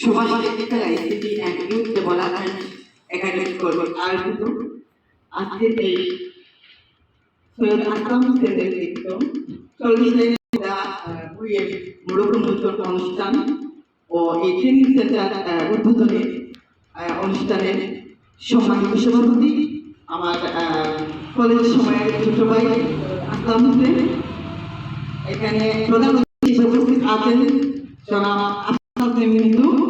সমাজের ICT and youth development academy করবে। আয়োজিত আজকের এই সৈয়দ আকরাম হোসেনের নেতৃত্ব চল্লিশের বইয়ের মোড়ক অনুষ্ঠান ও এই ট্রেনিং সেন্টার উদ্বোধনের অনুষ্ঠানের সম্মানিত সভাপতি আমার কলেজ সময়ের ছোট ভাই আকরাম হোসেন এখানে প্রধান উপস্থিত আছেন জনাব আশরাফ মিন্টু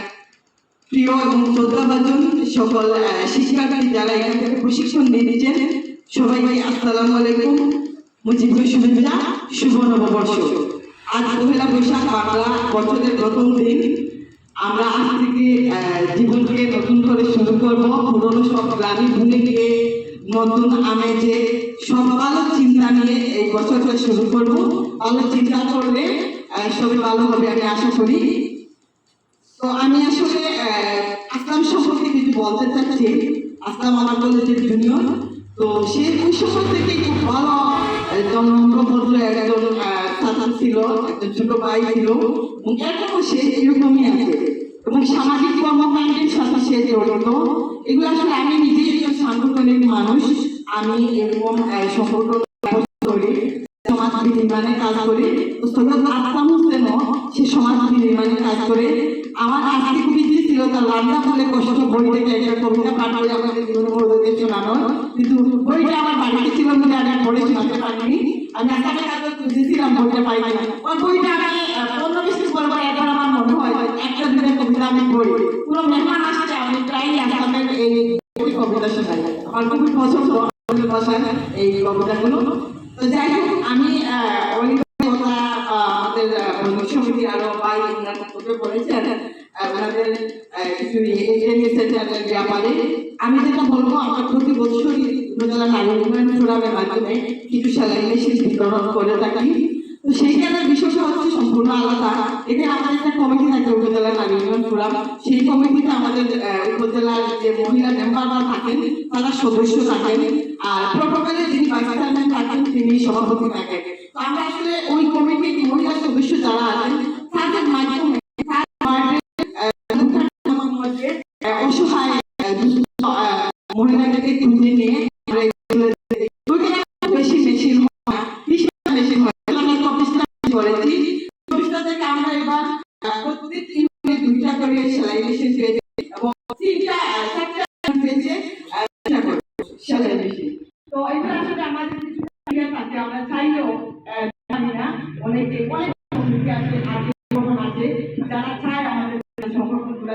প্রিয় শ্রদ্ধাভাজন সকল শিক্ষার্থী যারা এখান থেকে প্রশিক্ষণ নিয়ে নিচ্ছেন সবাইকে আসসালামু আলাইকুম। মুজিবুর শুভেচ্ছা, শুভ নববর্ষ। আজ পহেলা বৈশাখ বাংলা বছরের প্রথম দিন। আমরা আজ থেকে জীবনকে নতুন করে শুরু করব। পুরনো সব গ্রামে ভুলে গিয়ে নতুন আমেজে সব ভালো চিন্তা নিয়ে এই বছরটা শুরু করব। ভালো চিন্তা করলে সবই ভালো হবে আমি আশা করি। তো আমি আসলে আসলাম সম্পর্কে কিছু বলতে চাচ্ছি। আসলাম আমার কলেজের জুনিয়র তো সে সময় থেকে খুব ভালো একজন একজন ছাত্র ছিল, একজন ছোট ভাই ছিল। এবং এখনও সে এরকমই আছে। এবং সামাজিক কর্মকাণ্ডের সাথে সে জড়িত। এগুলো আসলে আমি নিজেই একজন সাংগঠনিক মানুষ। আমি এরকম সম্পর্ক করি, সমাজ নির্মাণে কাজ করে। তো সৈয়দ আসলাম হোসেনও সে সমাজ নির্মাণে কাজ করে, আমার আজকে খুব ইচ্ছে ছিল তার লান্ডা বলে কষ্ট বই থেকে একটা কবিতা পাঠ করে আমাদের জীবনে কিন্তু বইটা আমার বাড়িতে ছিল বলে আমি পড়ে আমি কাছে খুঁজেছিলাম, বইটা পাই না ওই বইটা আমি আমার মনে হয়, একটা কবিতা আমি পুরো মেহমান আসছে আমি এই কবিতা আমার খুবই পছন্দ এই কবিতাগুলো। তো যাই হোক, আমি আহ, ওনাদের কিছু সেন্টারের ব্যাপারে আমি যেটা বলব আমরা প্রতি বছরই উপজেলা নারী উন্নয়ন মাধ্যমে কিছু সেলাই মেশিন বিতরণ করে থাকি। তো সেইখানের বিষয়টা হচ্ছে সম্পূর্ণ আলাদা। এখানে আমাদের একটা কমিটি থাকে উপজেলা নারী উন্নয়ন ফোরাম সেই কমিটিতে আমাদের উপজেলার যে মহিলা মেম্বাররা থাকেন তারা সদস্য থাকেন। আর প্রোটোকলের যিনি ভাইস চেয়ারম্যান থাকেন তিনি সভাপতি থাকেন। আমরা আসলে ওই কমিটির মহিলা সদস্য যারা আছেন তাদের মাধ্যমে মহিলাদেরকে খুঁজে নিয়ে আমরা এগুলো দিই। ওইখানে বেশি মেশিন হয় না, বিশটা মেশিন হয় আমি চব্বিশটা করেছি চব্বিশটা থেকে আমরা এবার আহ, প্রত্যেক ইউনিটে দুইটা করে সেলাই মেশিন পেয়েছি এবং তিনটা আহ, চারটা পেয়েছে আহ, তিনটা করে সেলাই মেশিন তো এটা আসলে আমাদের কিছু ক্রিয়া থাকে আমরা চাইলেও আহ, জানি না অনেকে অনেক কমিটি আছে আছে কোনো আছে যারা চায় আমাদের সংগঠনগুলো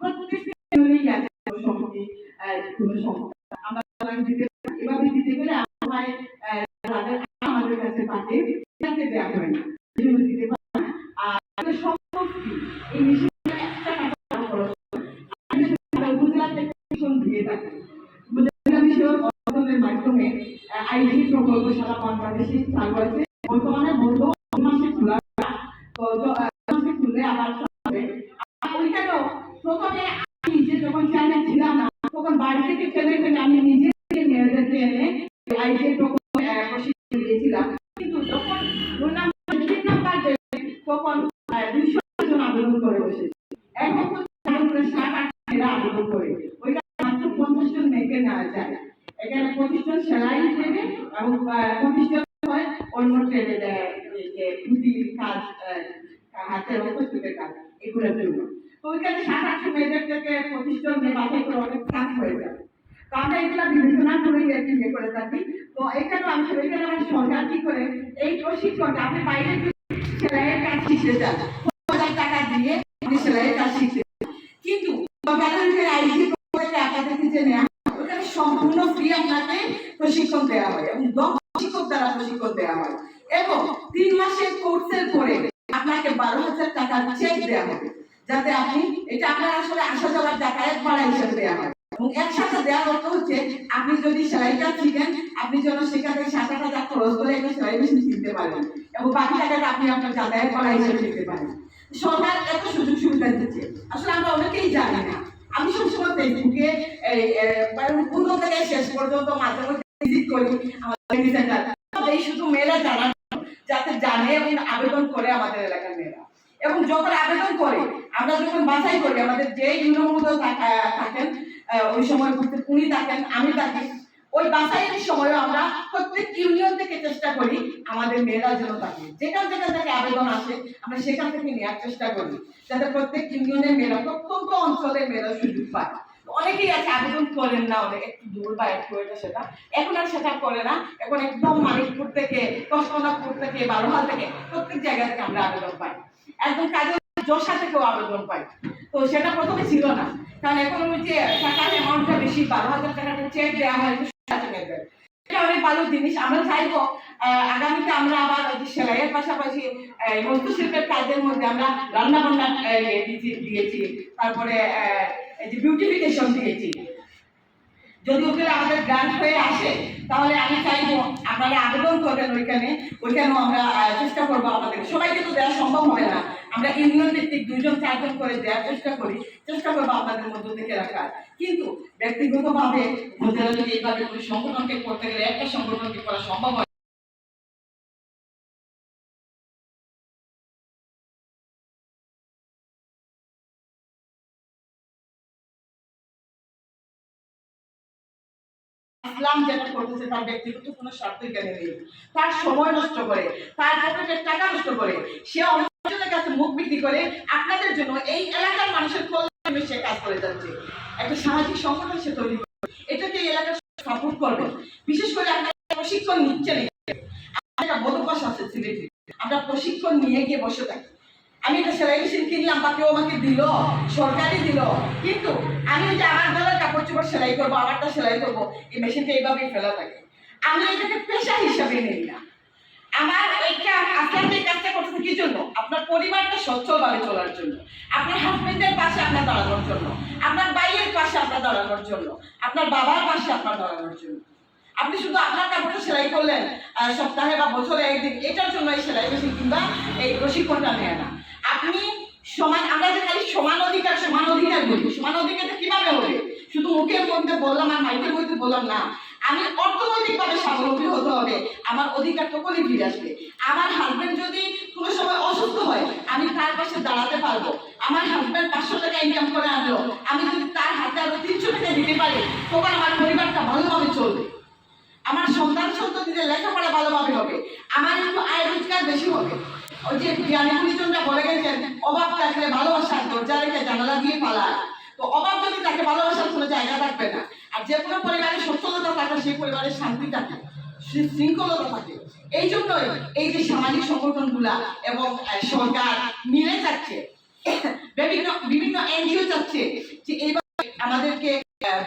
প্রত্যেকটা ইউনিটই আছে সমিতি আহ, কোনো সংস্থা আমরা দিতে এভাবে দিতে গেলে আমার আহ, যাদের আমাদের কাছে থাকে তাকে দেওয়া হয় না এই জন্য দিতে পারে না আর আমাদের সম্পত্তি এই বিষয়ে একটা টাকা খরচ হয় না। আমি সেটা উপজেলা থেকে ভীষণ দিয়ে আমি যে যখন চেয়ারম্যান ছিলাম তখন বাড়ি থেকে ফেলে ফেলে আমি নিজে থেকে মেয়েদেরকে এনে আইটি প্রকল্পে আহ, প্রশিক্ষণ দিয়েছিলাম কিন্তু যখন দুই নাম্বার তিন নাম্বার দেবে, তখন দুইশো জন আবেদন করে বসেছে এখন তো চার করে ষাট আট মেয়েরা আবেদন করে ওইটা মাত্র পঞ্চাশ জন মেয়েকে নেওয়া যায় এখানে পঁচিশ জন সেলাই ট্রেনে এবং জন হয় অন্য ট্রেনে দেয় এই যে পুঁতির কাজ আহ, হাতের উপস্থিতের কাজ এগুলোর জন্য। ওইখানে ষাট আটশো মেয়েদের থেকে পঁচিশ জন মেয়ে বাছাই করে তো আমরা এগুলা বিবেচনা করেই আর ইয়ে করে থাকি। তো এখানে আমি এখানে আমার সরকার কি করে এই প্রশিক্ষণটা আপনি বাইরে সেলাইয়ের কাজ শিখতে চান। হাজার টাকা দিয়ে আপনি সেলাইয়ের কাজ শিখতে কিন্তু আইসি টাকা থেকে নেওয়া ওখানে সম্পূর্ণ ফ্রি আপনাকে প্রশিক্ষণ দেওয়া হয় এবং শিক্ষক দ্বারা প্রশিক্ষণ দেওয়া হয়। এবং তিন মাসের কোর্সের পরে আপনাকে বারো হাজার টাকার চেক দেওয়া হবে। যাতে আপনি, এটা আপনার আসলে আসা যাওয়ার ভাড়া হিসেবে দেওয়া হয়। এবং একসাথে দেওয়ার অর্থ হচ্ছে, আপনি যদি সেলাইটা শিখেন আপনি যেন সেখান সাত আট হাজার খরচ করে একটা সেলাই মেশিন কিনতে পারেন। এবং বাকি টাকাটা আপনি আপনার যাতায়াত করা হিসেবে শিখতে পারেন। সরকার এত সুযোগ সুবিধা দিচ্ছে। আসলে আমরা অনেকেই জানি না। আমি সবসময় ফেসবুকে মানে থেকে শেষ পর্যন্ত মাঝে ভিজিট করি, আমাদের এই শুধু মেয়েরা জানা যাতে জানে এবং আবেদন করে আমাদের এলাকার মেয়েরা। এবং যখন আবেদন করে, আমরা যখন বাছাই করি, আমাদের যে ইউনিয়ন থাকেন ওই সময় উনি থাকেন, আমি থাকি, ওই বাছাইয়ের সময় আমরা প্রত্যেক ইউনিয়ন থেকে চেষ্টা করি আমাদের মেয়েরা যেন থাকে। যেখান যেখান থেকে আবেদন আসে, আমরা সেখান থেকে নেওয়ার চেষ্টা করি, যাতে প্রত্যেক ইউনিয়নের মেয়েরা, প্রত্যন্ত অঞ্চলের মেয়েরা সুযোগ পায়। অনেকেই আছে, আবেদন করেন না, অনেক একটু দূর বা একটু এটা সেটা। এখন আর সেটা করে না। এখন একদম মানিকপুর থেকে কষ্টনাথপুর থেকে, বারোহাল থেকে প্রত্যেক জায়গা থেকে আমরা আবেদন পাই। একদম কাজের জোসা থেকেও আবেদন পাই। তো সেটা প্রথমে ছিল না। কারণ এখন ওই যে টাকার অ্যামাউন্টটা বেশি বারো হাজার টাকাটা চেক দেওয়া হয় এটা অনেক ভালো জিনিস। আমরা চাইব আগামীতে আমরা আবার সেলাইয়ের পাশাপাশি হস্তশিল্পের কাজের মধ্যে আমরা রান্না বান্না দিয়েছি তারপরে এই যে বিউটিফিকেশন দিয়েছি যদি ওখানে আমাদের গ্রান্ট হয়ে আসে, তাহলে আমি চাইব আপনারা আবেদন করবেন ওইখানে। ওইখানেও আমরা চেষ্টা করব আমাদের সবাইকে তো দেওয়া সম্ভব হবে না। আমরা ইউনিয়ন ভিত্তিক দুইজন, চারজন করে দেওয়ার চেষ্টা করি। চেষ্টা করব আপনাদের মধ্য থেকে রাখার। কিন্তু ব্যক্তিগতভাবে যদি এইভাবে কোনো সংগঠনকে করতে গেলে একটা সংগঠনকে করা সম্ভব হয় ইসলাম যেটা করতেছে, তার ব্যক্তিগত কোনো স্বার্থ এখানে নেই। তার সময় নষ্ট করে, তার পকেটের টাকা নষ্ট করে, সে অন্যজনের কাছে মুখ বিক্রি করে, আপনাদের জন্য এই এলাকার মানুষের কল্যাণে সে কাজ করে যাচ্ছে। একটা সামাজিক সংগঠন সে তৈরি করে। এটাকে এই এলাকার সাপোর্ট করবে। বিশেষ করে আপনারা প্রশিক্ষণ নিচ্ছেন একটা বদভ্যাস আছে সিলেটে আমরা প্রশিক্ষণ নিয়ে গিয়ে বসে থাকি। আমি একটা সেলাই মেশিন কিনলাম বা কেউ আমাকে দিল, সরকারই দিল। কিন্তু আমি যে আমার গলার কাপড় চোপড় সেলাই করব, আমারটা সেলাই করব, এই মেশিনটা এইভাবেই ফেলা থাকে। আমি এটাকে পেশা হিসাবে নিই না। আমার এইটা আপনার এই কাজটা করতে কি জন্য? আপনার পরিবারটা সচ্ছলভাবে চলার জন্য। আপনার হাজবেন্ডের পাশে আপনার দাঁড়ানোর জন্য। আপনার ভাইয়ের পাশে আপনার দাঁড়ানোর জন্য। আপনার বাবার পাশে আপনার দাঁড়ানোর জন্য। আপনি শুধু আপনার কাপড়টা সেলাই করলেন সপ্তাহে বা বছরে একদিন, এটার জন্য এই সেলাই মেশিন কিংবা এই প্রশিক্ষণটা নেয় না। আপনি সমান, আমরা যে খালি সমান অধিকার সমান অধিকার বলি সমান অধিকারটা কীভাবে হবে? শুধু মুখের মধ্যে বললাম আর মাইকের মধ্যে বললাম না। আমি অর্থনৈতিকভাবে স্বাবলম্বী হতে হবে, আমার অধিকার তখনই ফিরে আসবে। আমার হাজবেন্ড যদি কোনো সময় অসুস্থ হয়, আমি তার পাশে দাঁড়াতে পারব। আমার হাজব্যান্ড পাঁচশো টাকা ইনকাম করে আনলো, আমি যদি তার হাতে আরও তিনশো টাকা দিতে পারি, তখন আমার পরিবারটা ভালোভাবে চলবে। আমার সন্তান সন্ততিদের লেখাপড়া ভালোভাবে হবে, আমার একটু আয় রোজগার বেশি হবে। ওই যে জ্ঞানী গুণীজনরা বলে গেছেন অভাব থাকলে ভালোবাসার দরজা রেখে জানালা দিয়ে পালায়। তো অভাব যদি তাকে ভালোবাসার কোনো জায়গা থাকবে না, আর যে কোনো পরিবারে সচ্ছলতা থাকে, সেই পরিবারের শান্তি থাকে শৃঙ্খলতা থাকে। এই জন্যই এই যে সামাজিক সংগঠনগুলা এবং সরকার মিলে যাচ্ছে, বিভিন্ন বিভিন্ন এনজিও যাচ্ছে যে এইভাবে আমাদেরকে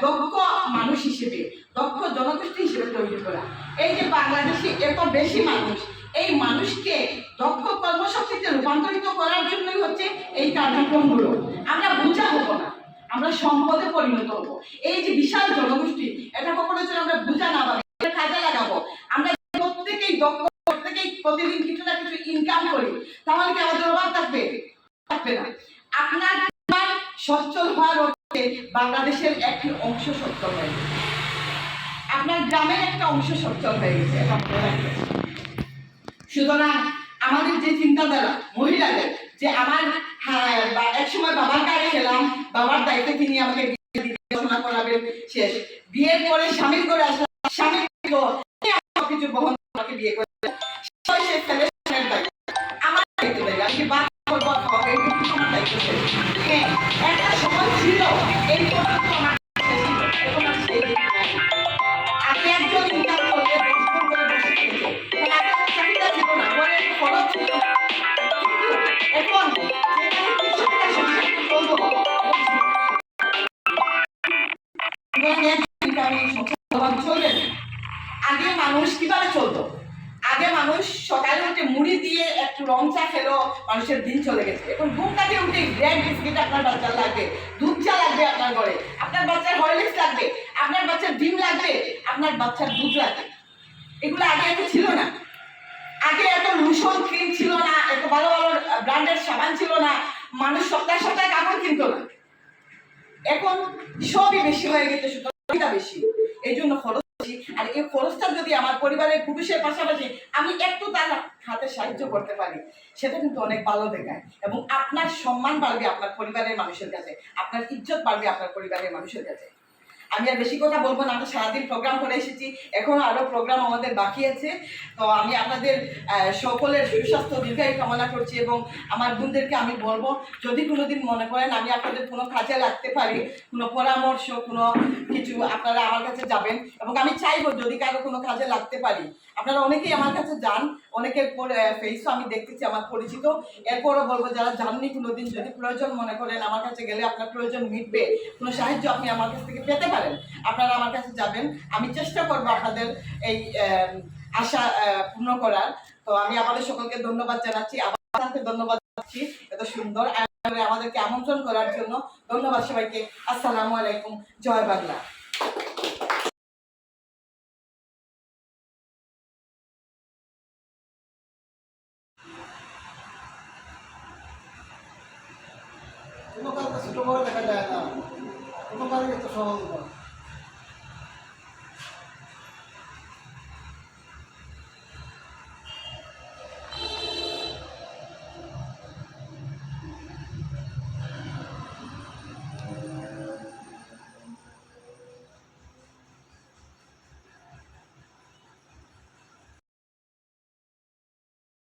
দক্ষ মানুষ হিসেবে, দক্ষ জনগোষ্ঠী হিসেবে তৈরি করা। এই যে বাংলাদেশে এত বেশি মানুষ এই মানুষকে দক্ষ কর্মশক্তিতে রূপান্তরিত করার জন্যই হচ্ছে এই কার্যক্রমগুলো। আমরা বোঝা হব না, আমরা সম্পদে পরিণত হব। এই যে বিশাল জনগোষ্ঠী, এটা কখনো যেন আমরা বোঝা না পাবো কাজে লাগাবো। আমরা প্রত্যেকেই দক্ষ, প্রত্যেকেই প্রতিদিন কিছু না কিছু ইনকাম করি, তাহলে কি আমাদের অভাব থাকবে? থাকবে না। আপনার সচ্ছল হওয়ার অর্থে বাংলাদেশের একটি অংশ সচ্ছল হয়ে গেছে। আপনার গ্রামের একটা অংশ সচ্ছল হয়ে গেছে। সুতরাং আমাদের যে চিন্তাধারা মহিলাদের যে আমার হ্যাঁ, এক সময় বাবার কাছে গেলাম বাবার দায়িত্ব তিনি আমাকে পড়াশোনা করাবেন শেষ। বিয়ের পরে স্বামীর করে আসলাম স্বামীর কিছু বহন আমাকে বিয়ে করে আগে মানুষ কীভাবে চলতো? আগে মানুষ সকালে উঠে মুড়ি দিয়ে একটু রং চা খেলো, মানুষের দিন চলে গেছে। এখন ঘুম কাটিয়ে উঠে ব্রেড বিস্কিট আপনার বাচ্চার লাগবে, দুধ চা লাগবে আপনার ঘরে। আপনার বাচ্চার হরলিক্স লাগবে, আপনার বাচ্চার ডিম লাগবে, আপনার বাচ্চার দুধ লাগবে। এগুলো আগে এত ছিল না। আগে এত লুশন ক্রিম ছিল না, এত ভালো ভালো ব্র্যান্ডের সাবান ছিল না, মানুষ সপ্তাহে সপ্তাহে কাপড় কিনতো না। এখন সবই বেশি হয়ে গেছে, সুতরাং বেশি। এই জন্য খরচ আর এই খরচটা যদি আমার পরিবারের পুরুষের পাশাপাশি আমি একটু তার হাতে সাহায্য করতে পারি, সেটা কিন্তু অনেক ভালো দেখায়। এবং আপনার সম্মান বাড়বে আপনার পরিবারের মানুষের কাছে, আপনার ইজ্জত বাড়বে আপনার পরিবারের মানুষের কাছে। আমি আর বেশি কথা বলব না, আমরা সারাদিন প্রোগ্রাম করে এসেছি, এখন আরও প্রোগ্রাম আমাদের বাকি আছে। তো আমি আপনাদের সকলের সুস্বাস্থ্য, দীর্ঘায়ু কামনা করছি এবং আমার বোনদেরকে আমি বলব, যদি কোনোদিন মনে করেন আমি আপনাদের কোনো কাজে লাগতে পারি, কোনো পরামর্শ, কোনো কিছু, আপনারা আমার কাছে যাবেন। এবং আমি চাইব যদি কারও কোনো কাজে লাগতে পারি, আপনারা অনেকেই আমার কাছে যান, অনেকের ফেসও আমি দেখতেছি, আমার পরিচিত। এরপরও বলব, যারা যাননি কোনোদিন, যদি প্রয়োজন মনে করেন আমার কাছে গেলে আপনার প্রয়োজন মিটবে, কোনো সাহায্য আপনি আমার কাছ থেকে পেতে পারেন। আপনারা আমার কাছে যাবেন। আমি চেষ্টা করব আপনাদের এই আশা পূর্ণ করার। তো আমি আমাদের সকলকে ধন্যবাদ জানাচ্ছি। আপনাকে ধন্যবাদ জানাচ্ছি এত সুন্দর আমাদেরকে আমন্ত্রণ করার জন্য। ধন্যবাদ সবাইকে। আসসালামু আলাইকুম। জয় বাংলা। কোনো কাজকে ছোট বড় দেখা যায় না। কোনো কাজকে তো সহজ